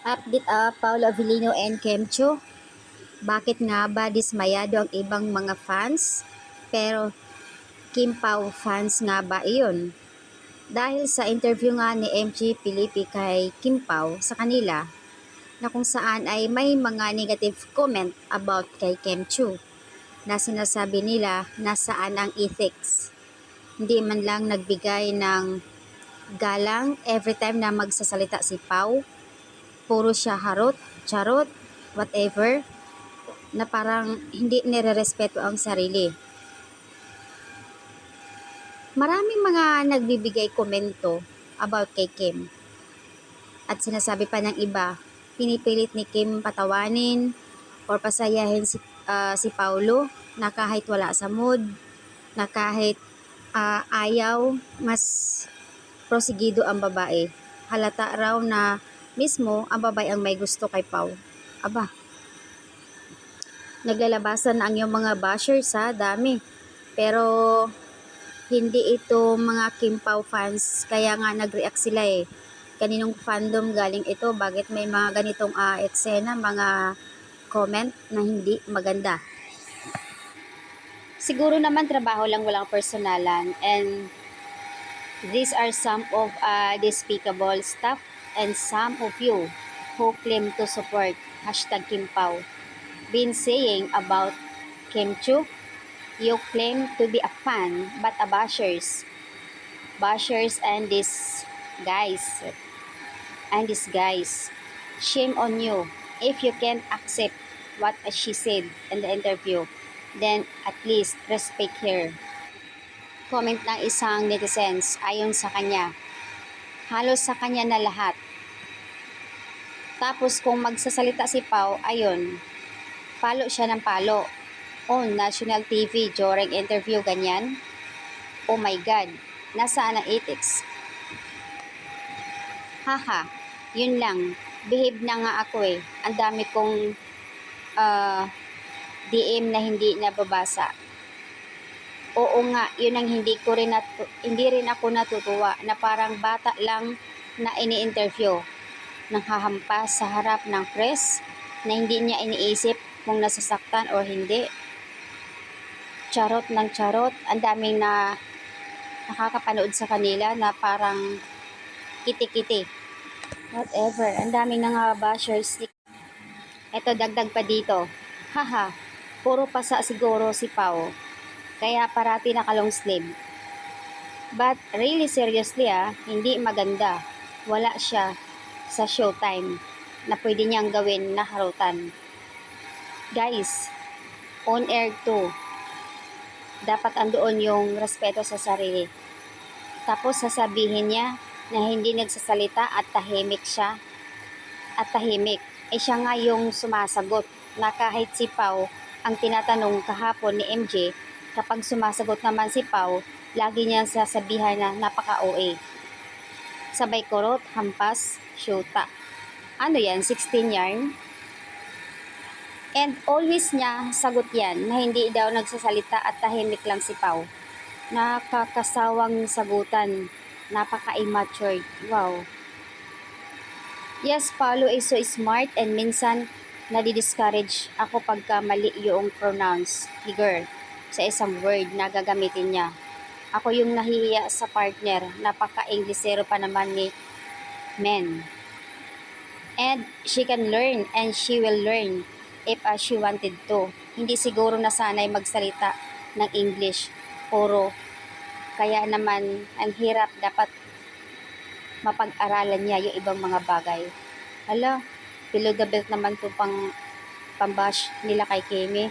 Update ah, Paolo Avellino and Kemcho. Bakit nga ba dismayado ang ibang mga fans? Pero Kim Pao fans nga ba iyon? Dahil sa interview nga ni MG Pilipi kay Kim Pao sa kanila, na kung saan ay may mga negative comment about kay Kemchu na sinasabi nila nasaan ang ethics. Hindi man lang nagbigay ng galang every time na magsasalita si Pau puro siya harot, charot, whatever, na parang hindi nire-respeto ang sarili. Maraming mga nagbibigay komento about kay Kim. At sinasabi pa ng iba, pinipilit ni Kim patawanin or pasayahin si, ah, si Paulo na kahit wala sa mood, na kahit ah, ayaw, mas prosigido ang babae. Halata raw na mismo ang babae ang may gusto kay Pau. Aba, naglalabasan na ang iyong mga bashers sa dami. Pero hindi ito mga Kim Pao fans, kaya nga nag-react sila eh. Kaninong fandom galing ito, bakit may mga ganitong ah, eksena, mga comment na hindi maganda. Siguro naman trabaho lang walang personalan and these are some of uh, despicable stuff and some of you who claim to support hashtag Kim Pao been saying about Kim Chu. You claim to be a fan but a bashers. Bashers and this guys and these guys. Shame on you if you can't accept what she said in the interview. Then at least respect her. Comment ng isang netizens ayon sa kanya. Halos sa kanya na lahat. Tapos kung magsasalita si Pau, ayun, palo siya ng palo. On national TV during interview ganyan. Oh my God, nasaan ang ethics? Haha, yun lang. Behave na nga ako eh. Ang dami kong ah, DM na hindi nababasa. Oo nga, yun ang hindi ko rin natu- hindi rin ako natutuwa na parang bata lang na ini-interview nang hahampas sa harap ng press na hindi niya iniisip kung nasasaktan o hindi. Charot ng charot, ang daming na nakakapanood sa kanila na parang kiti-kiti. Whatever, ang daming nga bashers. Eto, dagdag pa dito. Haha, puro pasa siguro si Pao. Kaya parati nakalong sleeve. But really seriously ah, hindi maganda. Wala siya sa showtime na pwede niyang gawin na harutan. Guys, on air to. Dapat andoon yung respeto sa sarili. Tapos sasabihin niya na hindi nagsasalita at tahimik siya. At tahimik. Eh siya nga yung sumasagot na kahit si Pau ang tinatanong kahapon ni MJ, kapag sumasagot naman si Pau, lagi niya sasabihan na napaka-OA. Sabay kurot, hampas, syuta. Ano yan, 16 yarn? And always niya sagot yan na hindi daw nagsasalita at tahimik lang si Pau. Nakakasawang sagutan. Napaka-immature. Wow. Yes, Paulo is so smart and minsan nadi-discourage ako pagka mali yung pronounce ni girl sa isang word na gagamitin niya. Ako yung nahihiya sa partner, napaka-Inglesero pa naman ni men. And she can learn and she will learn if uh, she wanted to. Hindi siguro nasanay magsalita ng English. Puro. Kaya naman, ang hirap dapat mapag-aralan niya yung ibang mga bagay. Hala, below the belt naman to pang pambash nila kay Kemi.